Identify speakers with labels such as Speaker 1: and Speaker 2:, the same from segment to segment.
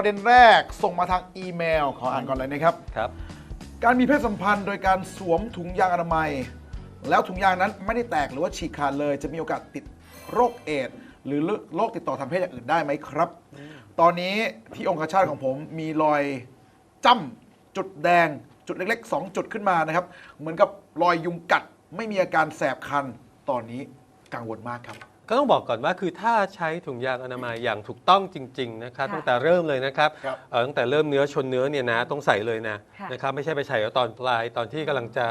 Speaker 1: ประเด็นแรกส่งมาทางอีเมล ขออ่านก่อนเลยนะครับ
Speaker 2: ครับ
Speaker 1: การมีเพศสัมพันธ์โดยการสวมถุงยางอนามัย แล้วถุงยางนั้นไม่ได้แตกหรือว่าฉีกขาดเลย จะมีโอกาสติดโรคเอดส์หรือโรคติดต่อทางเพศอย่างอื่นได้ไหมครับ ตอนนี้ที่องคชาตของผมมีรอยจ้ำจุดแดงจุดเล็กๆ 2 จุดขึ้นมานะครับ เหมือนกับรอยยุงกัดไม่มีอาการแสบคันตอนนี้กังวลมากครับ
Speaker 2: ก็ต้องบอกก่อนว่าคือถ้าใช้ถุงยางอนามัยอย่างถูกต้องจริง ๆ นะครับ
Speaker 3: ค่ะ
Speaker 2: ตั้งแต่เริ่มเลยนะครับ
Speaker 1: ครับ
Speaker 2: เอ่อตั้งแต่เริ่มเนื้อชนเนื้อเนี่ยนะต้องใส่เลยนะ
Speaker 3: ค่ะ
Speaker 2: นะครับไม่ใช่ไปใส่เอาตอนปลายตอนที่กำลังจะ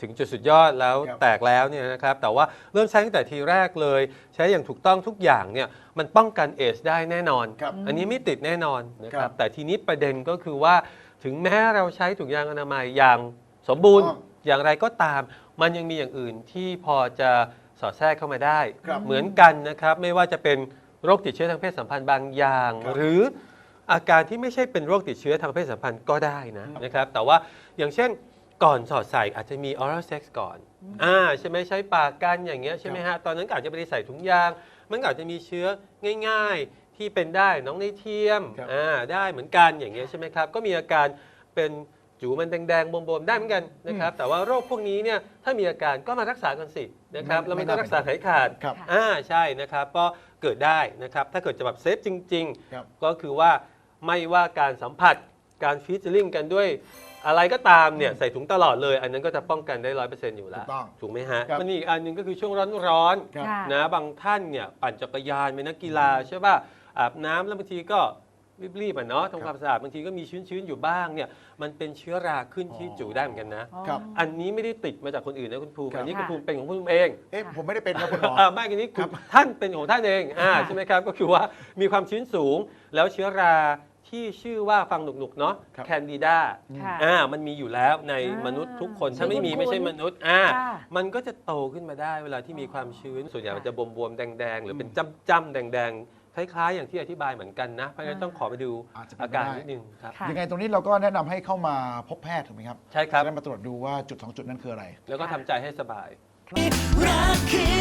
Speaker 2: ถึงจุดสุดยอดแล้ว
Speaker 1: ครับ
Speaker 2: แตกแล้วเนี่ยนะครับแต่ว่าเริ่มใช้ตั้งแต่ทีแรกเลย ใช้อย่างถูกต้องทุกอย่างเนี่ยมันป้องกันเอสได้แน่นอน
Speaker 1: ครับ
Speaker 2: อันนี้ไม่ติดแน่นอนนะค
Speaker 1: ครั
Speaker 2: รับ
Speaker 1: บ
Speaker 2: แต่ทีนี้ประเด็นก็คือว่าถึงแม้เราใช้ถุงยางอนามัยอย่างสมบูรณ์
Speaker 1: ถูกต้อง
Speaker 2: อย่างไรก็ตาม มันยังมีอย่างอื่นที่พอจะ สอดแทรกเข้ามาได้
Speaker 1: ครับ
Speaker 2: เหมือนกันนะครับ ไม่ว่าจะเป็นโรคติดเชื้อทางเพศสัมพันธ์บางอย่าง
Speaker 1: ครับ
Speaker 2: หรืออาการที่ไม่ใช่เป็นโรคติดเชื้อทางเพศสัมพันธ์ก็ได้นะนะครับ แต่ว่าอย่างเช่นก่อนสอดใส่อาจจะมี oral sex ก่อนอ่าใช่ไหมใช้ปากกันอย่างเงี้ยใช่ไหมฮะตอนนั้นก็อาจจะไม่ได้ใส่ถุงยาง มันก็อาจจะมีเชื้อง่าย ๆที่เป็นได้น้องในเทียม
Speaker 1: ครับ
Speaker 2: อ่าได้เหมือนกันอย่างเงี้ยใช่ไหมครับก็มีอาการเป็น จูมันแดงๆบวมๆได้เหมือนกันนะครับแต่ว่าโรคพวกนี้เนี่ยถ้ามีอาการก็มารักษากันสินะครับ
Speaker 1: ไม่
Speaker 2: เราไม่
Speaker 1: ไม่
Speaker 2: ต้อง
Speaker 1: น่า
Speaker 2: รักษาหายขาด
Speaker 1: ครับ
Speaker 2: อ่าใช่นะครับก็เกิดได้นะครับถ้าเกิดจะแบบเซฟจริง
Speaker 1: ครับ
Speaker 2: ๆ ก็คือว่าไม่ว่าการสัมผัสการฟีเจอริงกันด้วย อะไรก็ตามเนี่ยใส่ถุงตลอดเลย อันนั้นก็จะป้องกันได้ร้อยเปอร์เซ็นต์อยู่แล้ว
Speaker 1: ถูกต้อง
Speaker 2: ถูกไหมฮะ
Speaker 1: ครับ
Speaker 2: มันมีอีกอันหนึ่งก็คือช่วงร้อน
Speaker 1: ครับ
Speaker 3: ค่ะ
Speaker 2: ๆนะบางท่านเนี่ยปั่นจักรยานเป็นนักกีฬาใช่ป่ะอาบน้ำแล้วบางทีก็ รีบๆอะเนาะทำความสะอาดบางทีก็มีชื้นๆอยู่บ้างเนี่ยมันเป็นเชื้อราขึ้นที่
Speaker 1: อ๋อ
Speaker 2: จูได้เหมือนกันนะ
Speaker 1: ครับ
Speaker 2: อันนี้ไม่ได้ติดมาจากคนอื่นนะคุณภูมิ
Speaker 1: ครับ
Speaker 2: อันนี้คุณ
Speaker 3: ค่ะ
Speaker 2: ภูมิเป็นของคุณภูมิเอง
Speaker 1: เอ๊ะผมไม่ได้เป็นครับคุณหมอ
Speaker 2: อ่าไม่อันนี้คุณท่านเป็นของท่านเองอ่า
Speaker 3: ค่ะ
Speaker 2: ใช่ไหมครับก็คือว่ามีความชื้นสูง แล้วเชื้อราที่ชื่อว่าฟังหนุกๆเนาะ
Speaker 1: ครับ
Speaker 2: แคนดิดา
Speaker 3: ค่ะ
Speaker 2: อ่ามันมีอยู่แล้วใน
Speaker 3: อ่าม
Speaker 2: นุษย์ทุกคนถ้า
Speaker 3: มี
Speaker 2: ไม่มี
Speaker 3: คุ้นๆ
Speaker 2: ไม่ใช่มนุษย์อ่า
Speaker 3: ค่ะ
Speaker 2: มันก็จะโตขึ้นมาได้เวลาที่มีความชื้นส่วนใหญ่
Speaker 3: ค่ะ
Speaker 2: มันจะบวมๆแดงๆ หรือเป็นจ้ำๆแดงๆ คล้ายๆ อย่างที่อธิบายเหมือนกันนะ เพราะฉะนั้นต้องขอไปดู
Speaker 1: อาจจะเป็น
Speaker 2: อาการ
Speaker 1: ไปได้
Speaker 2: นิดนึงครับ
Speaker 3: ค่ะ
Speaker 1: ยังไงตรงนี้เราก็แนะนำให้เข้ามาพบแพทย์ถูกไหมครับ
Speaker 2: ใช่ครับ
Speaker 1: จะได้มาตรวจดูว่าจุดสองจุดนั้นคืออะไร
Speaker 2: แล้วก็ทำใจให้สบาย
Speaker 4: รักคืออะไร